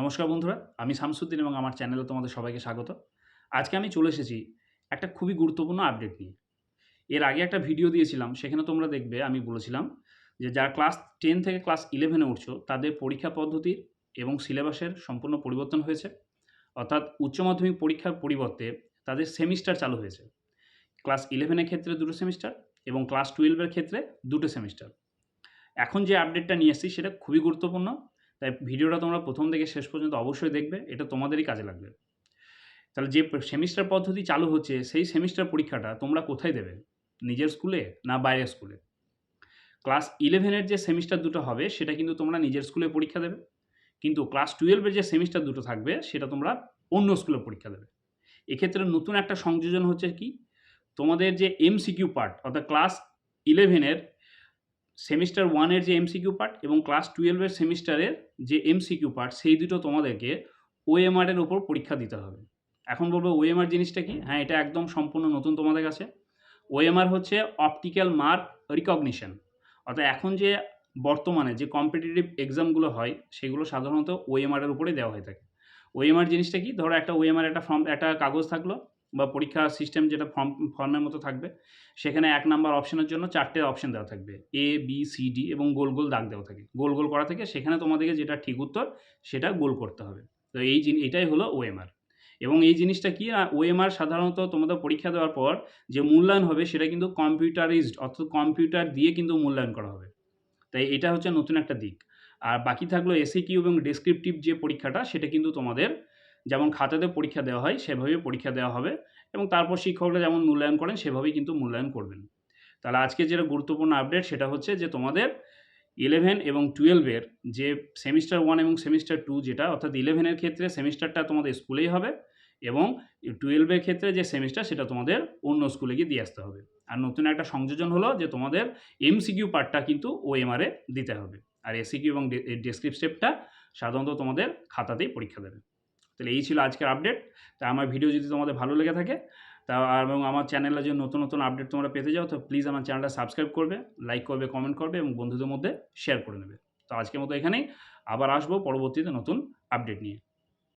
নমস্কার বন্ধুরা, আমি শামসুদ্দিন এবং আমার চ্যানেলে তোমাদের সবাইকে স্বাগত। আজকে আমি চলে এসেছি একটা খুবই গুরুত্বপূর্ণ আপডেট নিয়ে। এর আগে একটা ভিডিও দিয়েছিলাম, সেখানে তোমরা দেখবে আমি বলেছিলাম যে যারা ক্লাস টেন থেকে ক্লাস ইলেভেনে উঠছো, তাদের পরীক্ষা পদ্ধতির এবং সিলেবাসের সম্পূর্ণ পরিবর্তন হয়েছে। অর্থাৎ উচ্চ মাধ্যমিক পরীক্ষার পরিবর্তে তাদের সেমিস্টার চালু হয়েছে। ক্লাস ইলেভেনের ক্ষেত্রে দুটো সেমিস্টার এবং ক্লাস টুয়েলভের ক্ষেত্রে দুটো সেমিস্টার এখন যে আপডেটটা নিয়ে এসেছি, সেটা খুবই গুরুত্বপূর্ণ। তাই ভিডিওটা তোমরা প্রথম থেকে শেষ পর্যন্ত অবশ্যই দেখবে, এটা তোমাদেরই কাজে লাগবে। তাহলে যে সেমিস্টার পদ্ধতি চালু হচ্ছে, সেই সেমিস্টার পরীক্ষাটা তোমরা কোথায় দেবে? নিজের স্কুলে না বাইরের স্কুলে? ক্লাস ইলেভেনের যে সেমিস্টার দুটো হবে, সেটা কিন্তু তোমরা নিজের স্কুলে পরীক্ষা দেবে। কিন্তু ক্লাস টুয়েলভের যে সেমিস্টার দুটো থাকবে, সেটা তোমরা অন্য স্কুলে পরীক্ষা দেবে। এক্ষেত্রে নতুন একটা সংযোজন হচ্ছে কি? তোমাদের যে এমসিকিউ পার্ট অর্থাৎ ক্লাস ইলেভেনের সেমিস্টার ওয়ানের যে এমসিকিউ পার্ট এবং ক্লাস টুয়েলভের সেমিস্টারের যে এমসিকিউ পার্ট সেই দুটো তোমাদেরকে ওএমআর এর ওপর পরীক্ষা দিতে হবে। এখন বলব ওএমআর জিনিসটা কি? হ্যাঁ এটা একদম সম্পূর্ণ নতুন তোমাদের কাছে। ওএমআর হচ্ছে অপটিক্যাল মার্ক রিকগনিশন অর্থাৎ এখন যে বর্তমানে যে কম্পিটিটিভ এক্সামগুলো হয়, সেগুলো সাধারণত ওএমআর এর উপরে দেওয়া হয়ে থাকে। ওএমআর জিনিসটা কি? ধরো একটা ওএমআর একটা ফর্ম একটা কাগজ থাকল। বা পরীক্ষা সিস্টেম যেটা ফর্ম ফর্মের মতো থাকবে, সেখানে এক নাম্বার অপশনের জন্য চারটে অপশন দেওয়া থাকবে। এ বি সি ডি এবং গোল গোল দাগ দেওয়া থাকে। গোল গোল করা থাকে সেখানে তোমাদেরকে যেটা ঠিক উত্তর, সেটা গোল করতে হবে। তো এই এটাই হলো ওএমআর এবং এই জিনিসটা কি ওএমআর সাধারণত তোমাদের পরীক্ষা দেওয়ার পর যে মূল্যায়ন হবে, সেটা কিন্তু কম্পিউটারাইজড অর্থাৎ কম্পিউটার দিয়ে কিন্তু মূল্যায়ন করা হবে। তাই এটা হচ্ছে নতুন একটা দিক। আর বাকি থাকল এসি কিউ এবং ডেসক্রিপটিভ যে পরীক্ষাটা, সেটা কিন্তু তোমাদের যেমন খাতাতে পরীক্ষা দেওয়া হয়, সেভাবেই পরীক্ষা দেওয়া হবে এবং তারপর শিক্ষকরা যেমন মূল্যায়ন করেন, সেভাবেই কিন্তু মূল্যায়ন করবেন। তাহলে আজকে যেটা গুরুত্বপূর্ণ আপডেট সেটা হচ্ছে যে তোমাদের ইলেভেন এবং টুয়েলভের যে সেমিস্টার ওয়ান এবং সেমিস্টার টু যেটা, অর্থাৎ ইলেভেনের ক্ষেত্রে সেমিস্টারটা তোমাদের স্কুলেই হবে এবং টুয়েলভের ক্ষেত্রে যে সেমিস্টার সেটা তোমাদের অন্য স্কুলে গিয়ে দিয়ে আসতে হবে। আর নতুন একটা সংযোজন হলো যে তোমাদের এমসিকিউ পার্টটা কিন্তু ওএমআরে দিতে হবে। আর এসিকিউ এবং ডেসক্রিপটিভটা সাধারণত তোমাদের খাতাতেই পরীক্ষা দেবে। তাহলে এই ছিল আজকের আপডেট তা আমার ভিডিও যদি তোমাদের ভালো লেগে থাকে, তা আর এবং আমার চ্যানেলে যদি নতুন নতুন আপডেট তোমরা পেতে যাও, তো প্লিজ আমার চ্যানেলটা সাবস্ক্রাইব করবে লাইক করবে কমেন্ট করবে এবং বন্ধুদের মধ্যে শেয়ার করে নেবে। তো আজকের মতো এখানেই, আবার আসব পরবর্তীতে নতুন আপডেট নিয়ে।